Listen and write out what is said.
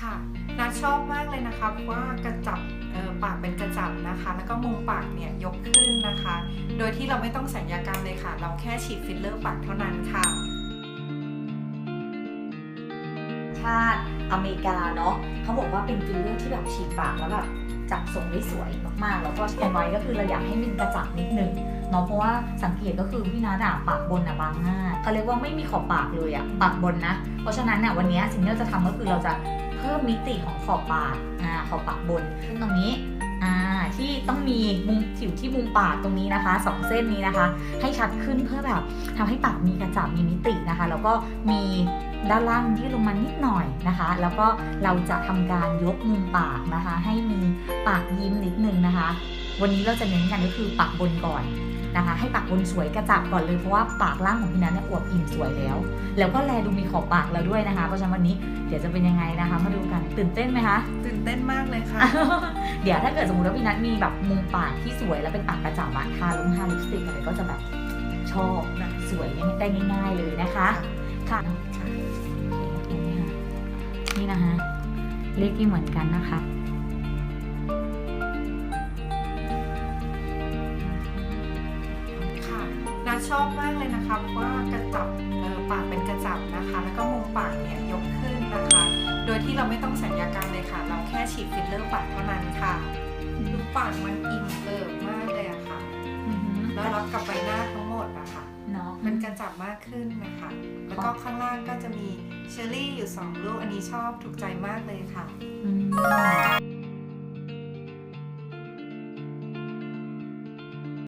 ค่ะนัดชอบมากเลยนะคะเพราะว่ากระจับปากเป็นกระจับนะคะ แล้วก็มุมปากเนี่ยยกขึ้นนะคะ โดยที่เราไม่ต้องสัญญากรรมเลยค่ะ เราแค่ฉีดฟิลเลอร์ปากเท่านั้นค่ะ ชาติอเมริกาเนาะเขาบอกว่าเป็นฟิลเลอร์ที่แบบฉีดปากแล้วแบบจับทรงได้สวยมากๆ แล้วก็อย่างน้อยก็คือเราอยากให้มันกระจับนิดนึงเนาะเพราะว่าสังเกตก็คือพี่นัทอะปากบนอะบางมากเขาเรียกว่าไม่มีขอบปากเลยอะปากบนนะ เพราะฉะนั้นอะวันนี้สิ่งที่เราจะทำก็คือเราจะ เพิ่มมิติของขอบปากอ่าขอบปากบนตรงนี้อ่าที่ต้องมีมุมผิวที่มุมปากตรงนี้นะคะสองเส้นนี้นะคะ ให้ชัดขึ้นเพื่อแบบทำให้ปากมีกระจับมีมิตินะคะ แล้วก็มีด้านล่างยืดลงมานิดหน่อยนะคะ แล้วก็เราจะทำการยกมุมปากนะคะ ให้มีปากยิ้มนิดนึงนะคะ วันนี้เราจะเน้นกันก็คือปากบนก่อน นะคะ ให้ปากบนสวยกระจับก่อนเลยเพราะว่าปากล่างของพี่นัทเนี่ยอวบอิ่มสวยแล้ว แล้วก็แลดูมีขอบปากแล้วด้วยนะคะเพราะฉะนั้นวันนี้เดี๋ยวจะเป็นยังไงนะคะ มาดูกันตื่นเต้นไหมคะ ตื่นเต้นมากเลยค่ะ เดี๋ยวถ้าเกิดสมมติว่าพี่นัทมีแบบมุมปากที่สวยแล้วเป็นปากกระจับอะทาลุงทาลิปสติกอะไรก็จะแบบชอบนะสวยได้ง่ายๆเลยนะคะค่ะโอเคค่ะนี่นะคะเลขที่เหมือนกันนะคะ ค่ะนัดชอบมากเลยนะคะเพราะว่ากระจับเอ่อปากเป็นกระจับนะคะ แล้วก็มุมปากเนี่ยยกขึ้นนะคะ โดยที่เราไม่ต้องสัญญากรรมเลยค่ะ เราแค่ฉีดฟิลเลอร์ปากเท่านั้นค่ะดูปากมันอิ่มเอิบมากเลยอะค่ะ แล้วรับกับใบหน้าทั้งหมดอะค่ะเนาะเป็นกระจับมากขึ้นนะคะ แล้วก็ข้างล่างก็จะมีเชอร์รี่อยู่สองลูกอันนี้ชอบถูกใจมากเลยค่ะอืม